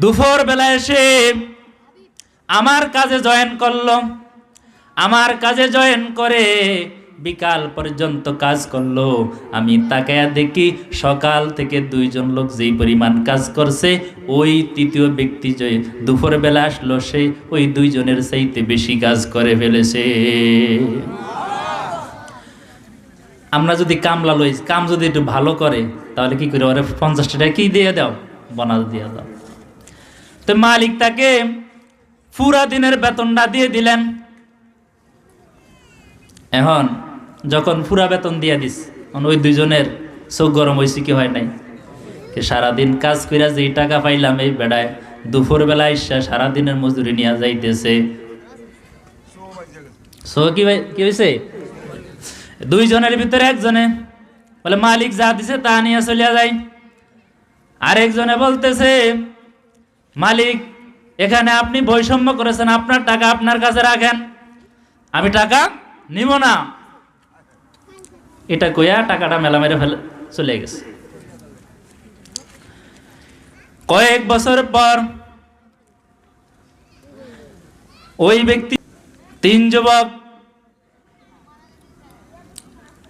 দুপুর বেলা এসে আমার কাজে জয়েন করল। আমার কাজে জয়েন করে বিকাল পর্যন্ত কাজ করল। আমি তাকায়া দেখি সকাল থেকে দুইজন লোক যেই পরিমাণ কাজ করছে, ওই তৃতীয় ব্যক্তি যে দুপুর বেলা আসলো, সে ওই দুইজনের চাইতে বেশি কাজ করে ফেলেছে। আমরা যদি কামলা লই, কাম যদি একটু ভালো করে, তাহলে কি করে ওরা পঞ্চাশ টাকা কি দিয়ে দাও? বনাস দিয়ে দাও। তো মালিক তাকে পুরা দিনের বেতনটা দিয়ে দিলেন। এখন যখন পুরা বেতন দিয়ে দিস ওই দুইজনের চোখ গরম হয়েছে কি হয় নাই? যে সারাদিন কাজ কইরা যেই টাকা পাইলাম এই বেড়ায় দুপুর বেলা ইসা সারাদিনের মজুরি নিয়ে যাইতেছে। সো কি হয়েছে দুইজনের ভিতরে একজনে বলে, মালিক যা দিছে তা নিয়ে চলিয়া যায় আরেকজনে বলতেছে মালিক, এখানে আপনি বৈষম্য করেছেন, আপনার টাকা আপনার কাছে রাখেন। আমি টাকা নিব না। এটা কইয়া টাকাটা মেলা মেরে ফেলে চলে গেছে। কয়েক বছর পর ওই ব্যক্তি, তিন যুবক,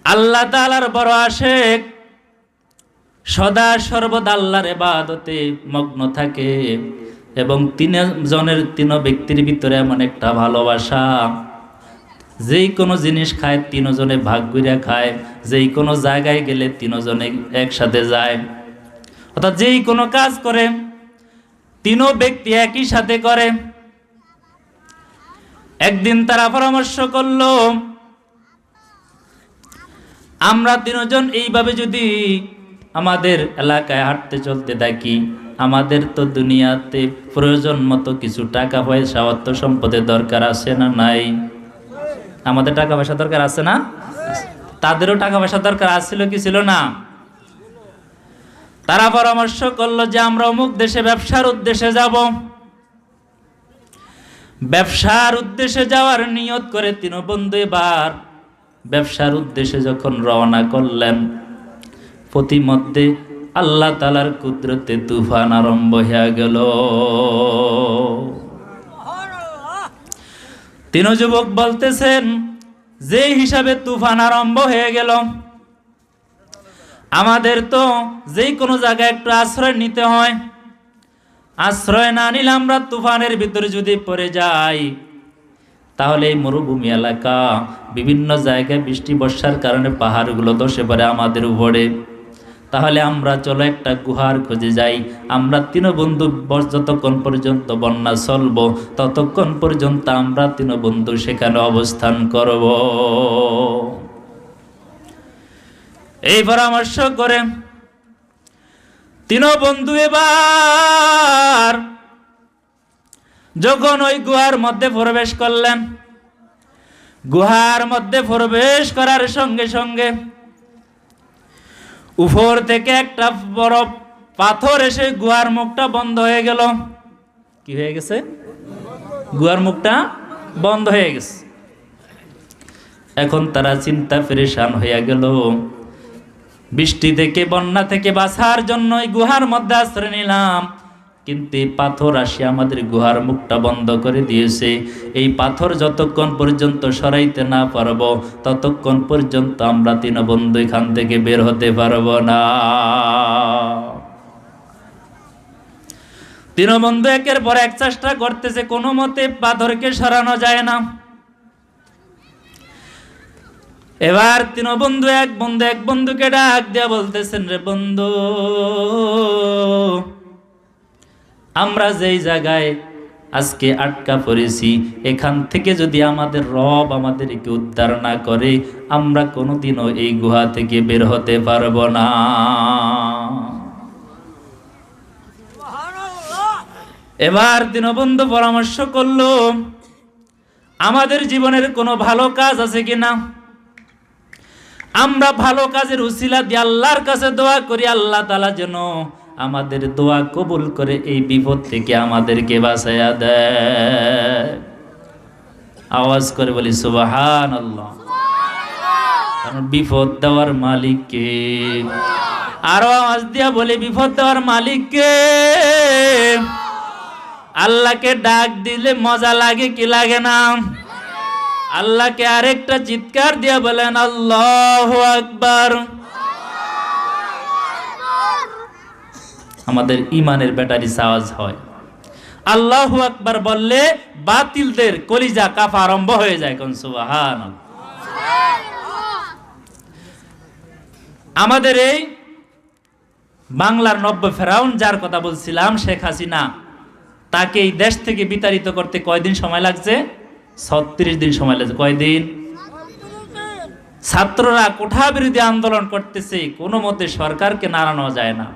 আল্লাহ তালার বড় আশেক সদা সর্বদা আল্লাহর এবাদতে মগ্ন থাকে। এবং তিনজনের তিন ব্যক্তির ভিতরে এমন একটা ভালোবাসা। যেই কোনো জিনিস খায় তিনজনে ভাগ করিয়া খায়। যেই কোনো জায়গায় গেলে তিনজনে একসাথে যায়। অর্থাৎ যেই কোনো কাজ করে তিনও ব্যক্তি একই সাথে করে। একদিন তারা পরামর্শ করল, আমরা তিনজন এইভাবে যদি আমাদের এলাকায় হাঁটতে চলতে থাকি আমাদের তো দুনিয়াতে প্রয়োজন মতো কিছু টাকা পয়সা, অর্থ সম্পদের দরকার আছে না নাই? আমাদের টাকা পয়সা দরকার আছে না? তাদেরও টাকা পয়সা দরকার আসছিল কি ছিল না? তারা পরামর্শ করল যে আমরা অমুক দেশে ব্যবসার উদ্দেশ্যে যাব। ব্যবসার উদ্দেশ্যে যাওয়ার নিয়ত করে তিন বন্ধু এবার ব্যবসার উদ্দেশ্যে যখন রওনা করলেন প্রতিমধ্যে আল্লাহ তালার কুদরতে তুফান আরম্ভ হয়ে গেল। তিন যুবক বলতেছেন, যে হিসাবে তুফান আরম্ভ হয়ে গেল, আমাদের তো যে কোনো জায়গায় একটু আশ্রয় নিতে হয়। আশ্রয় না নিলে আমরা তুফানের ভিতরে যদি পড়ে যাই, তাহলে এই মরুভূমি এলাকা, বিভিন্ন জায়গায় বৃষ্টি, বর্ষার কারণে পাহাড়গুলো ধসে পড়ে আমাদের উপরে। তাহলে আমরা চলো একটা গুহার খুঁজে যাই। আমরা তিন বন্ধু যতক্ষণ পর্যন্ত বন্যা চলবো ততক্ষণ পর্যন্ত আমরা তিন বন্ধু সেখানে অবস্থান করব। এই পরামর্শ করে তিন বন্ধু এবার যখন ওই গুহার মধ্যে প্রবেশ করলেন, গুহার মধ্যে প্রবেশ করার সঙ্গে সঙ্গে উপর থেকে একটা বড় পাথর এসে গুহার মুখটা বন্ধ হয়ে গেল। কি হয়ে গেছে? গুহার মুখটা বন্ধ হয়ে গেছে। এখন তারা চিন্তা পরেশান হইয়া গেল। বৃষ্টি থেকে, বন্যা থেকে বাঁচার জন্য গুহার মধ্যে আশ্রয় নিলাম। কিন্তু এই পাথর আসে আমাদের গুহার মুখটা বন্ধ করে দিয়েছে। এই পাথর যতক্ষণ পর্যন্ত সরাইতে না পারব, ততক্ষণ পর্যন্ত আমরা বন্ধু এখান থেকে বের হতে পারব না। তিন বন্ধু একের পর এক চেষ্টা করতেছে, কোনো মতে পাথরকে সরানো যায় না। এবার তিন বন্ধু, এক বন্ধু, এক বন্ধুকে ডাক দিয়া বলতেছেন, রে বন্ধু আমরা যেই জায়গায় আজকে আটকা পড়েছি, এখান থেকে যদি আমাদের রব আমাদেরকে উদ্ধার না করে, আমরা কোনোদিনও এই গুহা থেকে বের হতে পারব না। এবার দীনবন্ধু পরামর্শ করল, আমাদের জীবনের কোনো ভালো কাজ আছে কিনা আমরা ভালো কাজের উসিলা দিয়ে আল্লাহর কাছে দোয়া করি, আল্লাহ তালা যেন আমাদের দোয়া কবুল করে এই বিপদ থেকে আমাদেরকে বাঁচাইয়া দেয় আওয়াজ করে বলি সুবাহান আল্লাহ কারণ বিপদ দেওয়ার মালিককে আরও আওয়াজ দিয়া বলি, বিপদ দেওয়ার মালিককে আল্লাহকে ডাক দিলে মজা লাগে কি লাগে না? আল্লাহকে আরেকটা চিৎকার দিয়ে বলেন, আল্লাহ আকবার। আমাদের ইমানের ব্যাটারি চার্জ হয়। আল্লাহ আকবার বললে বাতিলদের কলিজা কাফা আরম্ভ হয়ে যায় কোন সুবাহান আমাদের এই বাংলার নব্য ফেরাউন যার কথা বলছিলাম, শেখ হাসিনা, তাকে এই দেশ থেকে বিতাড়িত করতে কয়দিন সময় লাগছে? ছত্রিশ দিন সময় লাগছে। কয়দিন? ছাত্ররা কোঠা বিরোধী আন্দোলন করতেছে, কোনো মতে সরকারকে নাড়ানো যায় না।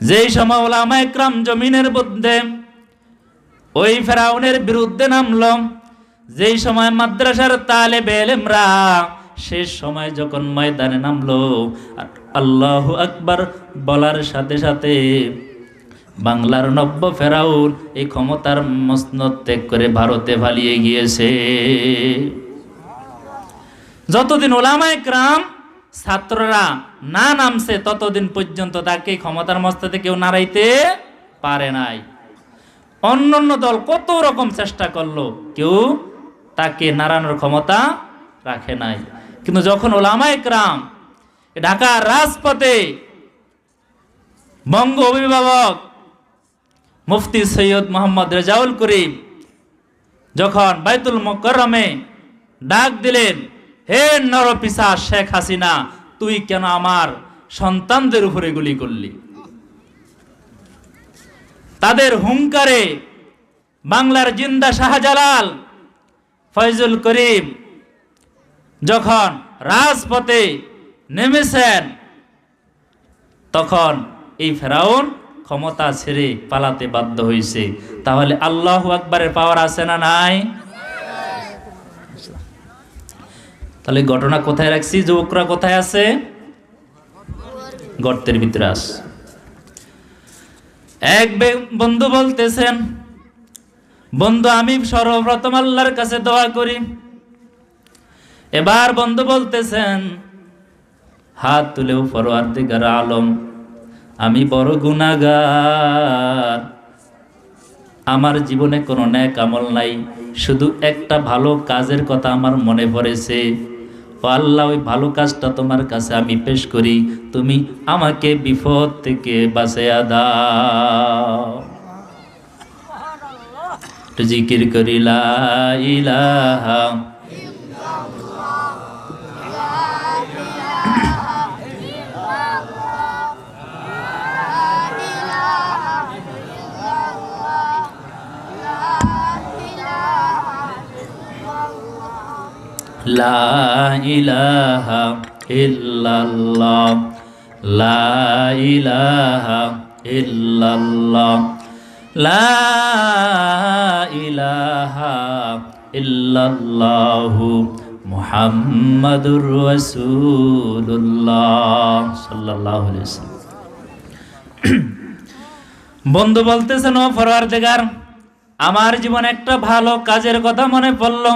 যেই সময় ওলামা একরাম জমিনের মধ্যে ওই ফেরাউনের বিরুদ্ধে নামল, যেই সময় মাদ্রাসার তালে বেলেমরা শেষ সময় যখন ময়দানে নামলো আল্লাহ আকবার বলার সাথে সাথে বাংলার নব্য ফেরাউন এই ক্ষমতার মসনদ ত্যাগ করে ভারতে পালিয়ে গিয়েছে। যতদিন ওলামায় ক্রাম ছাত্ররা না নামছে ততদিন পর্যন্ত তাকে ক্ষমতার মস্তাতে কেউ নাড়াইতে পারে নাই। অন্য অন্য দল কত রকম চেষ্টা করল, কেউ তাকে নাড়ানোর ক্ষমতা রাখে নাই। কিন্তু যখন ওলামায় ক্রাম ঢাকার রাজপথে বঙ্গ অভিভাবক মুফতি সৈয়দ মোহাম্মদ রেজাউল করিম যখন বাইতুল মোকরমে ডাক দিলেন হে নরপিসা শেখ হাসিনা, তুই কেন আমার সন্তানদের উপরে গুলি করলি? তাদের হুঙ্কারে বাংলার জিন্দা শাহজালাল, ফয়জুল করিম যখন রাজপথে নেমেছেন, তখন এই ফেরাউন ক্ষমতা ছেড়ে পালাতে বাধ্য হয়েছে তাহলে আল্লাহ আকবরের পাওয়ার আছে না নাই? তাহলে ঘটনা কোথায় রাখছি? যুবকরা কোথায় আছে? গর্তের ভিতরে আস এক বন্ধু বলতেছেন, বন্ধু, আমি সর্বপ্রথম আল্লাহর কাছে দোয়া করি। এবার বন্ধু বলতেছেন, হাত তুলেও ফরোয়ার দিগার আলম, আমি বড় গুনাগার আমার জীবনে কোনো ন্যাক আমল নাই, শুধু একটা ভালো কাজের কথা আমার মনে পড়েছে। আল্লাহ, ওই ভালো কাজটা তোমার কাছে আমি পেশ করি। তুমি আমাকে বিপদ থেকে বাঁচাইয়া দাও। জিকির করিলা ইলাহা লা ইলাহা ইল্লাল্লাহ, লা ইলাহা ইল্লাল্লাহ, লা ইলাহা ইল্লাল্লাহু মুহাম্মাদুর রাসূলুল্লাহ সাল্লাল্লাহু আলাইহি ওয়াসাল্লাম। বন্ধু বলতেছেন, ও ফরওয়ারদিগার আমার জীবনে একটা ভালো কাজের কথা মনে পড়ল।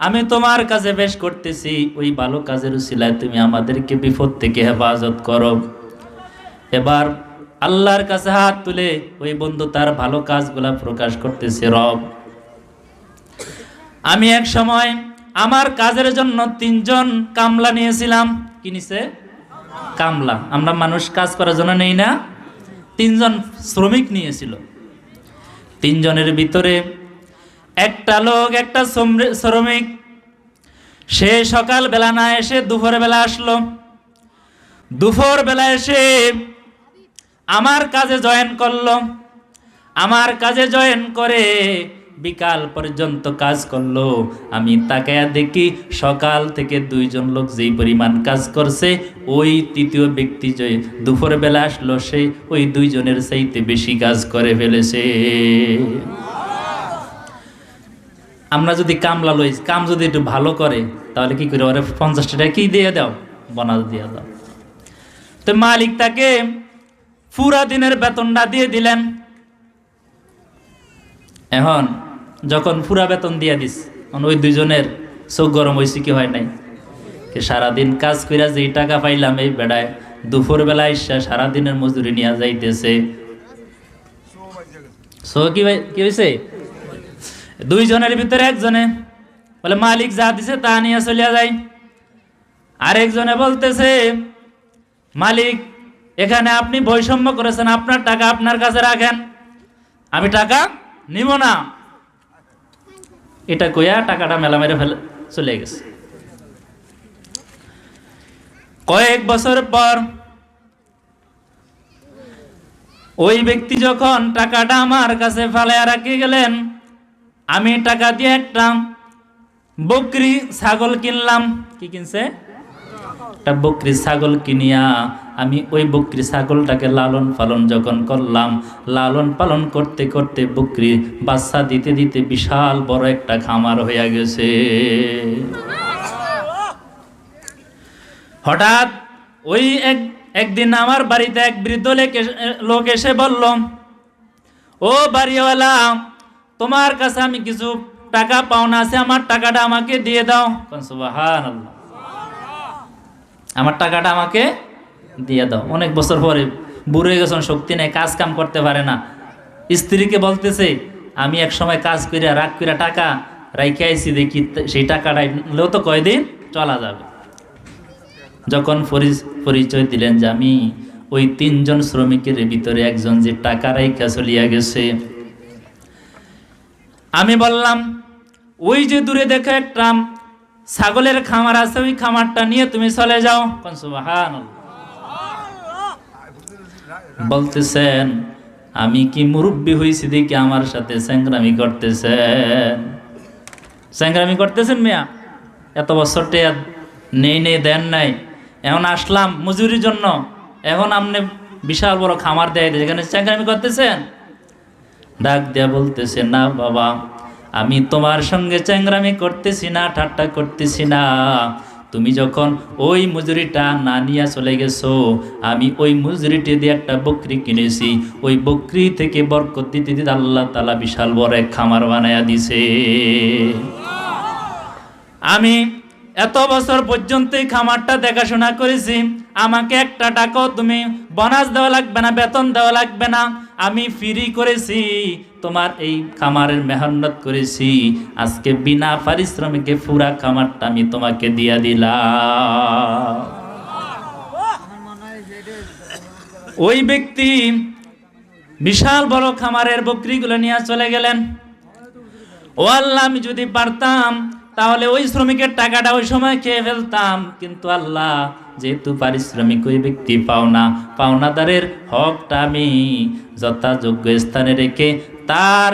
আমি তোমার কাছে বেশ করতেছি, ওই ভালো কাজের উসিলায় তুমি আমাদেরকে বিপদ থেকে হেফাজত করো। এবার আল্লাহর কাছে হাত তুলে ওই বন্ধু তার ভালো কাজগুলা প্রকাশ করতেছে, রব। আমি এক সময় আমার কাজের জন্য তিনজন কামলা নিয়েছিলাম। কি নিছে? কামলা। আমরা মানুষ কাজ করার জন্য নেই না? তিনজন শ্রমিক নিয়েছিল। তিনজনের ভিতরে একটা লোক, একটা শ্রমিক। সে সকাল বেলা না এসে দুপুর বেলা আসলো। দুপুর বেলা এসে আমার কাজে জয়েন করল। আমার কাজে জয়েন করে বিকাল পর্যন্ত কাজ করল। আমি তাকায়া দেখি সকাল থেকে দুইজন লোক যেই পরিমাণ কাজ করছে, ওই তৃতীয় ব্যক্তি যে দুপুর বেলা আসলো, সে ওই দুইজনের চাইতে বেশি কাজ করে ফেলেছে। আমরা যদি কামলা লই, কাম যদি একটু ভালো করে, তাহলে কি করে ওরা পঞ্চাশটা টাকা কি দিয়ে দাও? বোনাস দিয়ে দাও। তো মালিক তাকে পুরা দিনের বেতনটা দিয়ে দিলেন। এখন যখন পুরা বেতন দিয়ে দিস ওই দুইজনের চোখ গরম হয়েছে কি হয় নাই? যে সারাদিন কাজ কইরা যেই টাকা পাইলাম এই বেড়ায় দুপুর বেলা ইসা সারাদিনের মজুরি নিয়ে যাইতেছে। সো কি ভাই, কি হয়েছে দুইজনের ভিতরে একজনে বলে, মালিক যা দিছে তা নিয়ে চলিয়া যায় আরেকজনে বলতেছে, মালিক, এখানে আপনি বৈষম্য করেছেন, আপনার টাকা আপনার কাছে রাখেন, আমি টাকা নিব না। এটা কইয়া টাকাটা মেলা মেরে ফেলে চলে গেছে। কয়েক বছর পর ওই ব্যক্তি যখন টাকাটা আমার কাছে ফেলাইয়া রাখি গেলেন আমি টাকা দিয়ে একটা বকরি ছাগল কিনলাম। কি কিনছে? একটা বকরি ছাগল কিনিয়া আমি ওই বকরি ছাগলটাকে লালন পালন যখন করলাম, লালন পালন করতে করতে বকরি বাচ্চা দিতে দিতে বিশাল বড় একটা খামার হইয়া গেছে। হঠাৎ ওই এক, একদিন আমার বাড়িতে এক বৃদ্ধ লোক এসে- লোক এসে বলল, ও বাড়িওয়ালা তোমার কাছে আমি কিছু টাকা পাওনা আছে, আমার টাকাটা আমাকে দিয়ে দাও। সুবহান আমার টাকাটা আমাকে দিয়ে দাও। অনেক বছর পরে বুড়ো হয়ে গেছেন, শক্তি নেই, কাজ কাম করতে পারে না। স্ত্রীকে বলতেছে, আমি এক সময় কাজ করিয়া রাগ করিয়া টাকা রাইখে আইছি, দেখি সেই টাকাটা নিলেও তো কয়দিন চলা যাবে। যখন পরি- পরিচয় দিলেন যে আমি ওই তিনজন শ্রমিকের ভিতরে একজন যে টাকা রাইখা চলিয়া গেছে আমি বললাম, ওই যে দূরে দেখো একটা ছাগলের খামার আছে, ওই খামারটা নিয়ে তুমি চলে যাও। বলতেছেন, আমি কি মুরব্বী হয়েছি দেখি আমার সাথে স্যাংরামি করতেছেন? স্যাংরামি করতেছেন মিয়া? এত বছর টেয়া নেই নেই, দেন নাই। এখন আসলাম মজুরির জন্য। এখন আপনি বিশাল বড় খামার দেয় যেখানে স্যাংরামি করতেছেন? ডাক দেয়া বলতেছে, না বাবা, আমি তোমার সঙ্গে চ্যাংরামি করতেছি না, ঠাট্টা করতেছি না। তুমি যখন ওই মজুরিটা না নিয়ে চলে গেছো, আমি ওই মজুরিটি দিয়ে একটা বকরি কিনেছি। ওই বকরি থেকে বরকত দিতে দিতে আল্লাহ তালা বিশাল বড় এক খামার বানায়া দিছে। আমি এত বছর পর্যন্ত এই খামারটা দেখাশোনা করেছি। আমাকে একটা টাকাও তুমি, বোনাস দেওয়া লাগবে না, বেতন দেওয়া লাগবে না। আমি ফ্রি করেছি, তোমার এই খামারের মেহনত করেছি। আজকে বিনা পারিশ্রমিকে পুরা খামারটা আমি তোমাকে দিয়া দিলাম। ওই ব্যক্তি বিশাল বড় খামারের বকরিগুলো নিয়ে চলে গেলেন। ও আল্লাহ, আমি যদি পারতাম তাহলে ওই শ্রমিকের টাকাটা ওই সময় খেয়ে ফেলতাম। কিন্তু আল্লাহ, যেহেতু পারিশ্রমিক ওই ব্যক্তি পাওনা পাওনাদারের হকটা আমি যথাযোগ্য স্থানে রেখে তার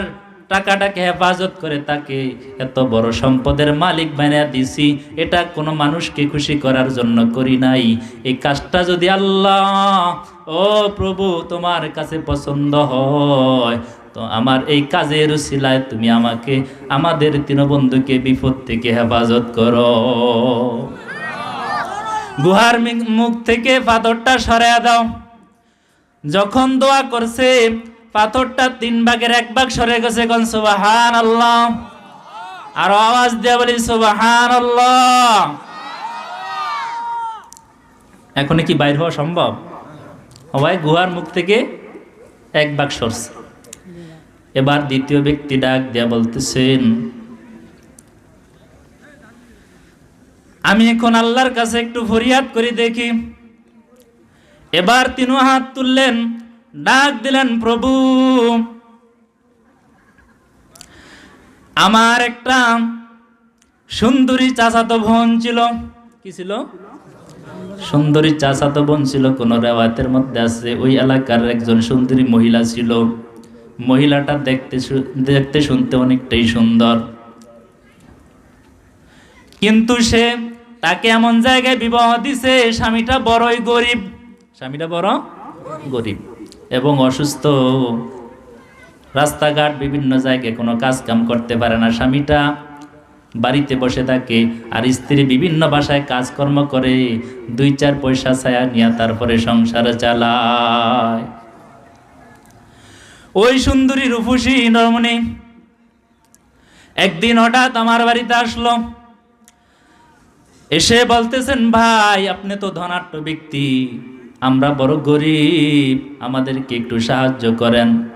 টাকাটাকে হেফাজত করে তাকে এত বড় সম্পদের মালিক বানিয়ে দিছি, এটা কোনো মানুষকে খুশি করার জন্য করি নাই। এই কাজটা যদি আল্লাহ, ও প্রভু, তোমার কাছে পছন্দ হয় তো আমার এই কাজের সিলায় তুমি আমাকে, আমাদের তিন বন্ধুকে বিপদ থেকে হেফাজত করো। গুহার মুখ থেকে পাথরটা সরাইয়া দাও। যখন দোয়া করছে, পাথরটা তিন ভাগের এক ভাগ সরে গেছে কোন সুবাহান আল্লাহ আর আওয়াজ দিয়ে বলি সুবাহান আল্লাহ এখন কি বাইর হওয়া সম্ভব? সবাই গুহার মুখ থেকে এক ভাগ সরছে। এবার দ্বিতীয় ব্যক্তি ডাক দিয়া বলতেছেন, আমি এখন আল্লাহর কাছে একটু ফরিয়াদ করি দেখি। এবার তিনু হাত তুললেন, ডাক দিলেন, প্রভু, আমার একটা সুন্দরী চাচাতো বোন ছিল। কি ছিল? সুন্দরী চাচাতো বোন ছিল, কোন রেওয়াতের মধ্যে আছে। ওই এলাকার একজন সুন্দরী মহিলা ছিল। মহিলাটা দেখতে দেখতে শুনতে অনেকটাই সুন্দর। কিন্তু সে তাকে এমন জায়গায় বিবাহ দিছে, স্বামীটা বড়ই গরিব। স্বামীটা বড় গরিব এবং অসুস্থ। রাস্তাঘাট বিভিন্ন জায়গায় কোনো কাজ কাম করতে পারে না। স্বামীটা বাড়িতে বসে থাকে আর স্ত্রী বিভিন্ন বাসায় কাজকর্ম করে, দুই চার পয়সা ছায়া নিয়ে তারপরে সংসার চালায়। ওই সুন্দরী রূপসী নরমণি। একদিন হঠাৎ আমার বাড়িতে আসলো। এসে বলতেছেন, ভাই, আপনি তো ধনাঢ্য ব্যক্তি। আমরা বড় গরিব। আমাদেরকে একটু সাহায্য করেন।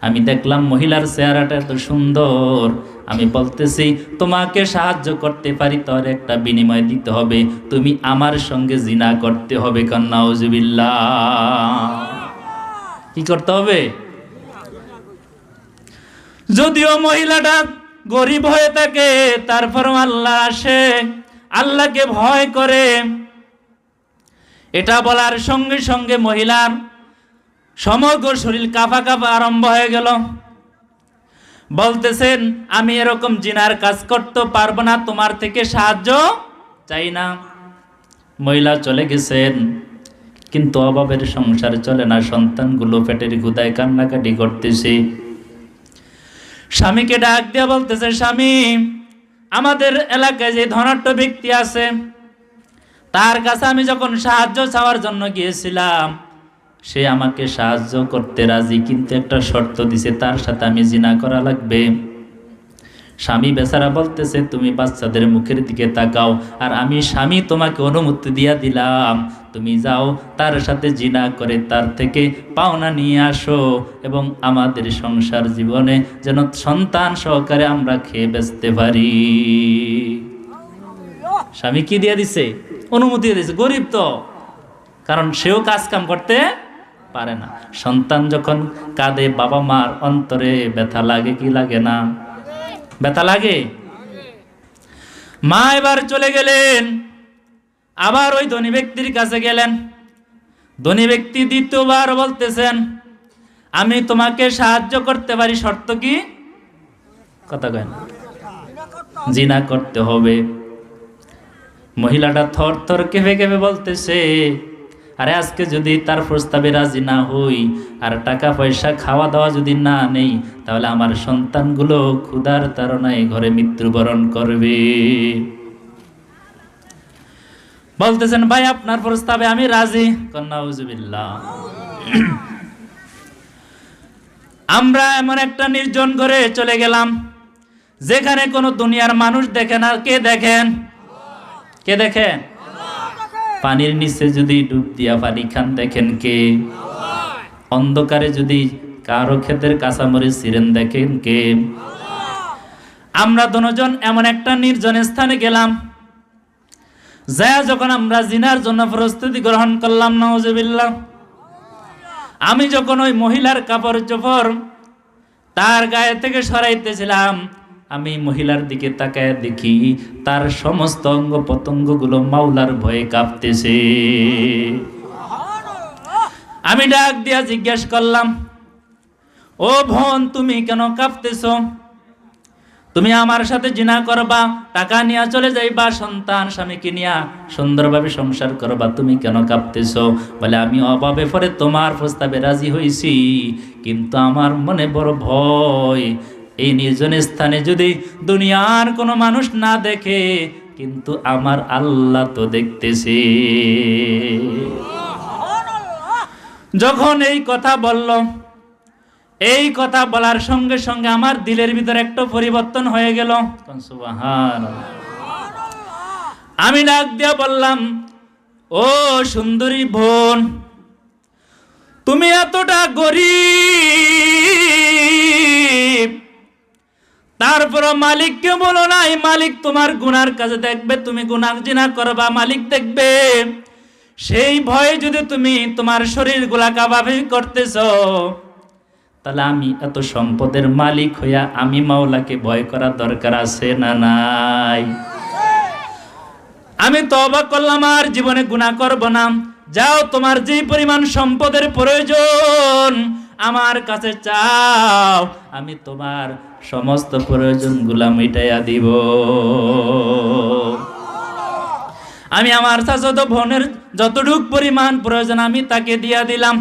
আমি দেখলাম মহিলার চেহারাটা এত সুন্দর। আমি বলতেছি, তোমাকে সাহায্য করতে পারি, তোর একটা বিনিময় দিতে হবে। তুমি আমার সঙ্গে জিনা করতে হবে, কন্যা কন্যাউজুবিল্লাহ কি করতে হবে? যদিও মহিলাটা গরিব হয়ে থাকে, তারপরও আল্লাহ আসে, আল্লাহকে ভয় করে। এটা বলার সঙ্গে সঙ্গে মহিলার সমগ্র শরীর কাঁপা কাঁপা আরম্ভ হয়ে গেল। বলতেছেন, আমি এরকম জিনার কাজ করতে পারব না, তোমার থেকে সাহায্য চাই না। মহিলা চলে গেছেন, কিন্তু অভাবের সংসার চলে না, সন্তানগুলো পেটের গুদায় কান্নাকাটি করতেছে। স্বামীকে ডাক দিয়ে বলতেছে, স্বামী, আমাদের এলাকায় যে ধনাঢ্য ব্যক্তি আছে, তার কাছে আমি যখন সাহায্য চাওয়ার জন্য গিয়েছিলাম, সে আমাকে সাহায্য করতে রাজি, কিন্তু একটা শর্ত দিছে, তার সাথে আমি জিনা করা লাগবে। স্বামী বেচারা বলতেছে, তুমি বাচ্চাদের মুখের দিকে তাকাও। আর আমি স্বামী তোমাকে অনুমতি দিয়া দিলাম। তুমি যাও, তার সাথে জিনা করে তার থেকে পাওনা নিয়ে আসো এবং আমাদের সংসার জীবনে যেন সন্তান সহকারে আমরা খেয়ে বেচতে পারি। স্বামী কি দিয়ে দিছে? অনুমতি দিয়ে দিছে। গরিব তো। কারণ সেও কাজ কাম করতে পারে না। সন্তান যখন কাঁদে, বাবা মার অন্তরে ব্যথা লাগে কি লাগে না? ব্যথা লাগে? মা এবার চলে গেলেন। আবার ওই ধনী ব্যক্তির কাছে গেলেন। ধনী ব্যক্তি দ্বিতীয়বার বলতেছেন, আমি তোমাকে সাহায্য করতে পারি, শর্ত কি? কথা কেন জিনা করতে হবে। মহিলাটা থর থর কেঁপে কেঁপে বলতেছে আরে আজকে যদি তার প্রস্তাবে রাজি না হই আর টাকা পয়সা খাওয়া দাওয়া যদি না নেই, তাহলে আমার সন্তানগুলো ক্ষুধার তাড়নায় ঘরে মৃত্যুবরণ করবে। বলতেছেন, ভাই, আপনার প্রস্তাবে আমি রাজি। কন্যাউজুবিল্লাহ আমরা এমন একটা নির্জন ঘরে চলে গেলাম, যেখানে কোনো দুনিয়ার মানুষ দেখে না। কে দেখেন? কে দেখেন? পানির নিচে যদি ডুব দিয়া পানি খান, দেখেন কে? অন্ধকারে যদি কারও ক্ষেতের কাঁচামরিচ সিরেন দেখেন কে? আমরা দুজন এমন একটা নির্জন স্থানে গেলাম যা যখন আমরা জিনার জন্য প্রস্তুতি গ্রহণ করলাম নওজবিল্লাহ আমি যখন ওই মহিলার কাপড় চোপড় তার গায়ে থেকে সরাইতেছিলাম আমি মহিলার দিকে তাকায় দেখি, তার সমস্ত অঙ্গ প্রত্যঙ্গগুলো মাওলার ভয়ে কাঁপতেছে। আমি ডাক দিয়া জিজ্ঞেস করলাম, ও ভন, তুমি কেন কাঁপতেছ? তুমি আমার সাথে জিনা করবা, টাকা নিয়ে চলে যাইবা, সন্তান স্বামীকে নিয়া সুন্দরভাবে সংসার করবা, তুমি কেন কাঁপতেছ? বলে, আমি অভাবে পরে তোমার প্রস্তাবে রাজি হয়েছি কিন্তু আমার মনে বড় ভয় এই নির্জন স্থানে যদি দুনিয়ার কোনো মানুষ না দেখে, কিন্তু আমার আল্লাহ তো দেখতেছে যখন এই কথা বলল, এই কথা বলার সঙ্গে সঙ্গে আমার দিলের ভিতরে একটা পরিবর্তন হয়ে গেল। আমি ডাক দিয়া বললাম, ও সুন্দরী বোন, তুমি এতটা গরিব তারপর মালিককে বলো নাই, মালিক তোমার গুনার কাছে দেখবে, তুমি গুনার জিনা করবা, মালিক দেখবে। সেই ভয়ে যদি তুমি তোমার শরীরগুলা কাবাবি করতেছ, তাহলে আমি এত সম্পদের মালিক হইয়া আমি মাওলাকে ভয় করার দরকার আছে না নাই? আমি তো অবাক করলাম, আর জীবনে গুণা করব না। যাও, তোমার যে পরিমাণ সম্পদের প্রয়োজন, আমার কাছে চাও, আমি তোমার সমস্ত প্রয়োজন প্রয়োজনগুলা মিটাইয়া দিব। আমি আমার চাচত বোনের যতটুক পরিমাণ প্রয়োজন, আমি তাকে দিয়া দিলাম।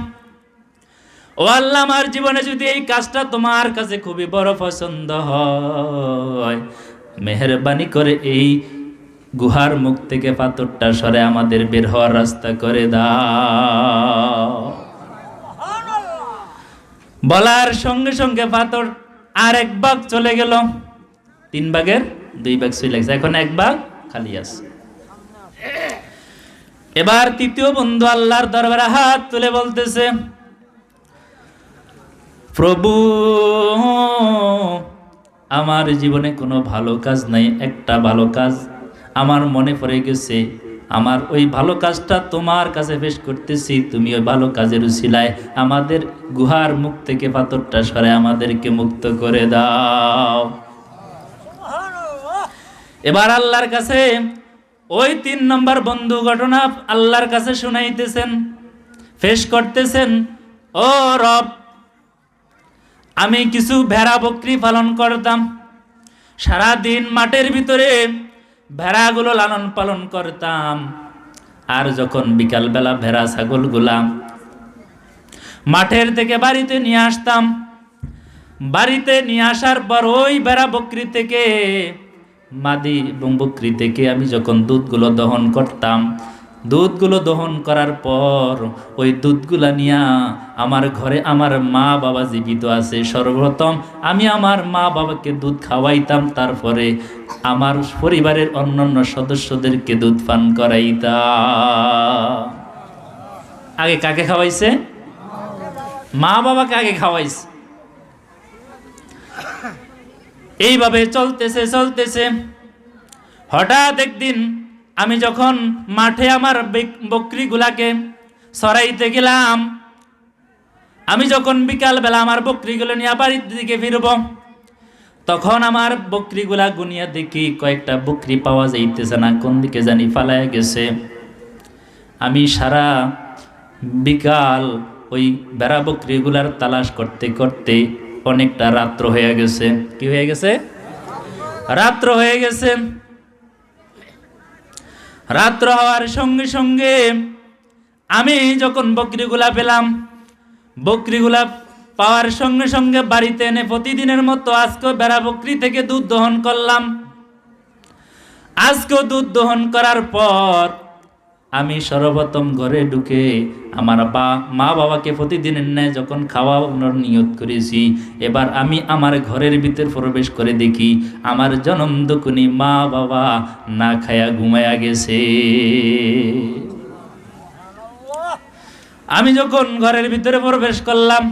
ও আল্লাহ, আমার জীবনে যদি এই কাজটা তোমার কাছে খুবই বড় পছন্দ হয়, মেহরবানি করে এই গুহার মুখ থেকে পাথরটা সরে আমাদের বের হওয়ার রাস্তা করে দাও। বলার সঙ্গে সঙ্গে পাথর আর এক ভাগ চলে গেল। তিন ভাগের দুই ভাগ চলে গেছে। এখন এক ভাগ খালি আছে। এবার তৃতীয় বন্ধু আল্লাহর দরবারে হাত তুলে বলতেছে, প্রভু, আমার জীবনে কোনো ভালো কাজ নাই, একটা ভালো কাজ আমার মনে পড়ে গেছে। আমার ওই ভালো কাজটা তোমার কাছে পেশ করতেছি, তুমি ওই ভালো কাজের উসিলায় আমাদের গুহার মুখ থেকে পাথরটা সরে আমাদেরকে মুক্ত করে দাও। এবার আল্লাহর কাছে, ওই তিন নম্বর বন্ধু ঘটনা আল্লাহর কাছে শুনাইতেছেন ফেস করতেছেন, ও রব, আমি কিছু ভেড়া বকরি পালন করতাম। সারাদিন মাঠের ভিতরে ভেড়াগুলো লালন পালন করতাম। আর যখন বিকালবেলা ভেড়া, ছাগলগুলা মাঠের থেকে বাড়িতে নিয়ে আসতাম, বাড়িতে নিয়ে আসার পর ওই বেড়া বকরি থেকে, মাদি এবং বকরি থেকে আমি যখন দুধগুলো দহন করতাম দুধগুলো দহন করার পর ওই দুধগুলা নিয়া আমার ঘরে আমার মা বাবা জীবিত আছে, সর্বপ্রথম আমি আমার মা বাবাকে দুধ খাওয়াইতাম, তারপরে আমার পরিবারের অন্যান্য সদস্যদেরকে দুধ পান করাইতাম। আগে কাকে খাওয়াইছে? মা বাবাকে আগে খাওয়াইছে। এইভাবে চলতেছে চলতেছে। হঠাৎ একদিন আমি যখন মাঠে আমার বেক- বকরিগুলাকে সরাইতে গেলাম, আমি যখন বিকালবেলা আমার বকরিগুলো নিয়ে বাড়ির দিকে ফিরব, তখন আমার বকরিগুলা গুনিয়া দেখি কয়েকটা বকরি পাওয়া যাইতেছে না, কোন দিকে জানি পালায় গেছে। আমি সারা বিকাল ওই বেড়া বকরিগুলার তালাশ করতে করতে অনেকটা রাত্র হয়ে গেছে। কি হয়ে গেছে? রাত্র হয়ে গেছে। রাত্র হওয়ার সঙ্গে সঙ্গে আমি যখন বকরিগুলা পেলাম, বকরিগুলা পাওয়ার সঙ্গে সঙ্গে বাড়িতে এনে প্রতিদিনের মতো আজকে বেড়া বকরি থেকে দুধ দহন করলাম। আজকে দুধ দহন করার পর আমি সর্বপ্রথম ঘরে ঢুকে আমার বা, মা বাবাকে প্রতিদিনের ন্যায় যখন খাওয়া খাওয়ানোর নিয়ত করেছি, এবার আমি আমার ঘরের ভিতর প্রবেশ করে দেখি আমার জনম দুকুনি মা বাবা না খায়া ঘুমায়া গেছে। আমি যখন ঘরের ভিতরে প্রবেশ করলাম,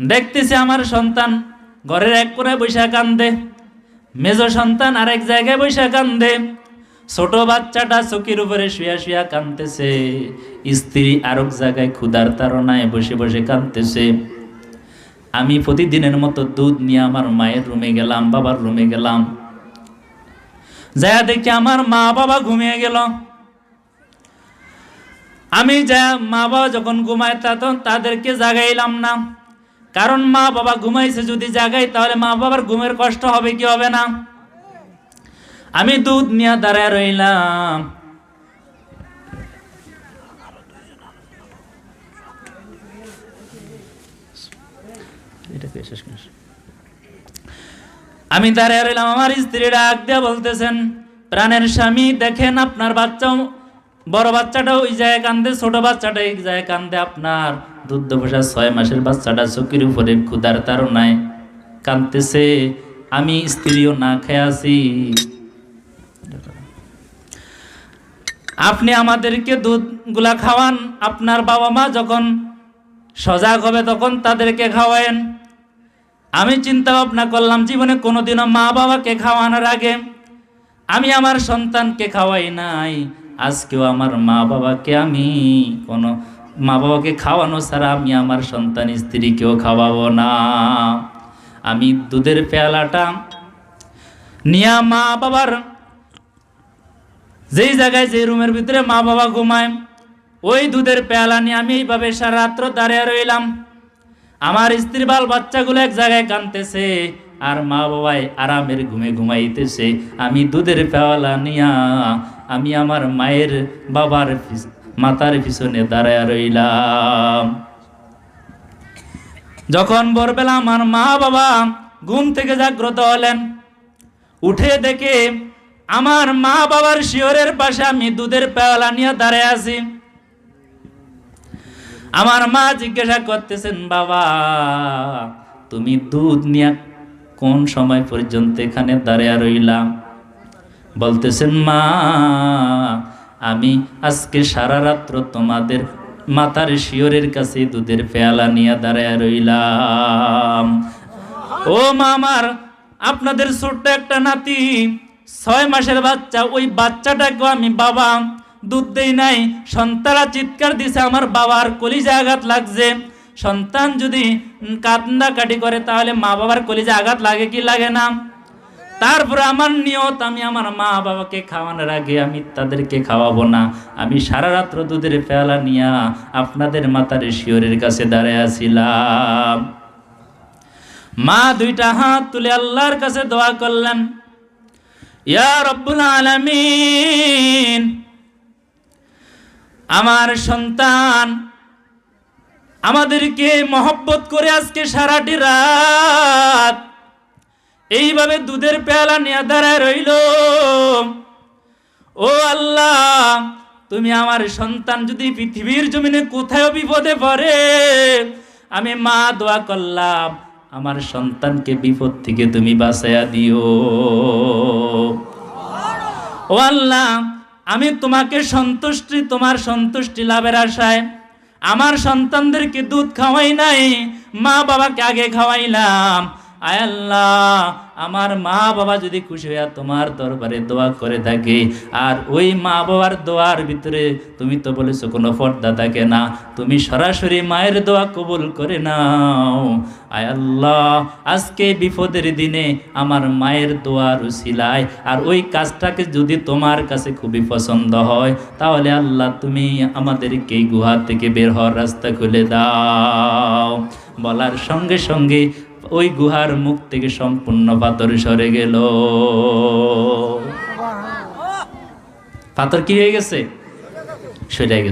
দেখতেছি আমার সন্তান ঘরের এক কোণে বৈশা কান্দে, মেজ সন্তান আরেক জায়গায় বৈশা কান্দে। ছোট বাচ্চাটা চকির উপরে শুয়া শুয়া কাঁদতেছে। স্ত্রী আরক জায়গায় ক্ষুধার তাড়নায় বসে বসে কাঁদতেছে। আমি প্রতিদিনের মতো দুধ নিয়ে আমার মায়ের রুমে গেলাম, বাবার রুমে গেলাম। যা দেখি আমার মা বাবা ঘুমিয়ে গেল। আমি যা মা বাবা যখন ঘুমায় তখন তাদেরকে জাগাইলাম না। কারণ মা বাবা ঘুমাইছে যদি জাগাই, তাহলে মা বাবার ঘুমের কষ্ট হবে কি হবে না? আমি দুধ নিয়ে দাঁড়ায় রইলাম। আমি দাঁড়িয়ে রইলাম, আমার স্ত্রী ডাক দিয়ে বলতেছেন, প্রাণের স্বামী, দেখেন আপনার বাচ্চাও, বড় বাচ্চাটা ওই জায়গায় কান্দে, ছোট বাচ্চাটা এই জায়গায় কান্দে আপনার। দুধ বসা ছয় মাসের বাচ্চাটা চকির উপরে ক্ষুদার তাড়নায় কান্দতেছে আমি স্ত্রীও না খেয়ে আছি। আপনি আমাদেরকে দুধগুলা খাওয়ান, আপনার বাবা মা যখন সজাগ হবে তখন তাদেরকে খাওয়ায়েন। আমি চিন্তা ভাবনা করলাম, জীবনে কোনোদিনও মা বাবাকে খাওয়ানোর আগে আমি আমার সন্তানকে খাওয়াই নাই। আজকেও আমার মা বাবাকে আমি কোনো মা বাবাকে খাওয়ানো ছাড়া আমি আমার সন্তান স্ত্রীকেও খাওয়াবো না। আমি দুধের পেয়ালাটা নিয়া মা বাবার যেই জায়গায় যে রুমের ভিতরে মা বাবা ঘুমায়, ওই দুধের পেয়ালা নিয়ে আমি এইভাবে সারা রাত্র দাঁড়িয়ে রইলাম। আমার স্ত্রী বাল বাচ্চাগুলো এক জায়গায় কানতেছে আর মা বাবাই আরামের ঘুমে ঘুমাইতেছে। আমি দুধের পেয়ালা নিয়া আমি আমার মায়ের বাবার মাতার পিছনে দাঁড়ায় রইলাম। যখন ভোরবেলা আমার মা বাবা ঘুম থেকে জাগ্রত হলেন, উঠে দেখে আমার মা বাবার শিওরের পাশে আমি দুধের পেয়ালা নিয়ে দাঁড়ায় আছি। আমার মা জিজ্ঞাসা করতেছেন, বাবা, তুমি দুধ নিয়ে কোন সময় পর্যন্ত এখানে দাঁড়িয়ে রইলাম? বলতেছেন, মা, আমি আজকে সারা রাত্র তোমাদের মাথার শিওরের কাছে দুধের পেয়ালা নিয়ে দাঁড়ায় রইলাম। ও মামার, আপনাদের ছোট্ট একটা নাতি ছয় মাসের বাচ্চা, ওই বাচ্চাটাকেও আমি বাবা দুধ দেই নাই। সন্তানরা চিৎকার দিছে, আমার বাবার কলিজা আঘাত লাগছে। সন্তান যদি কাটি করে, তাহলে মা বাবার কলিজা আঘাত লাগে কি লাগে না? তারপরে আমার নিয়ত, আমি আমার মা বাবাকে খাওয়ানোর আগে আমি তাদেরকে খাওয়াবো না। আমি সারা রাত্র দুধের পেয়ালা নিয়া আপনাদের মাতার শিওরের কাছে দাঁড়ায় আছিলাম। মা দুইটা হাত তুলে আল্লাহর কাছে দোয়া করলেন। আমার সন্তান, আমাদেরকে মহব্বত করে আজকে সারাটি রাত এইভাবে দুধের পেয়ালা নিয়ে দাঁড়ায় রইল। ও আল্লাহ, তুমি আমার সন্তান যদি পৃথিবীর জমিনে কোথায় বিপদে পড়ে, আমি মা দোয়া করলাম। আমার সন্তানকে বিপদ থেকে তুমি বাঁচাইয়া দিও। ও আল্লাহ, আমি তোমাকে সন্তুষ্টি, তোমার সন্তুষ্টি লাভের আশায়। আমার সন্তানদেরকে দুধ খাওয়াই নাই মা বাবাকে আগে খাওয়াইলাম। আয় আল্লাহ, আমার মা বাবা যদি খুশি হইয়া তোমার দরবারে দোয়া করে থাকে, আর ওই মা বাবার দোয়ার ভিতরে তুমি তো বলেছ কোনো পর্দা থাকে না, তুমি সরাসরি মায়ের দোয়া কবুল করে নাও। আয় আল্লাহ, আজকে বিপদের দিনে আমার মায়ের দোয়ার উসিলায় আর ওই কাজটাকে যদি তোমার কাছে খুবই পছন্দ হয়, তাহলে আল্লাহ তুমি আমাদেরকে গুহা থেকে বের হওয়ার রাস্তা খুলে দাও। বলার সঙ্গে সঙ্গে ওই গুহার মুখ থেকে সম্পূর্ণ পাথর সরে গেল। পাথর কি হয়ে গেছে? সরে গেছে।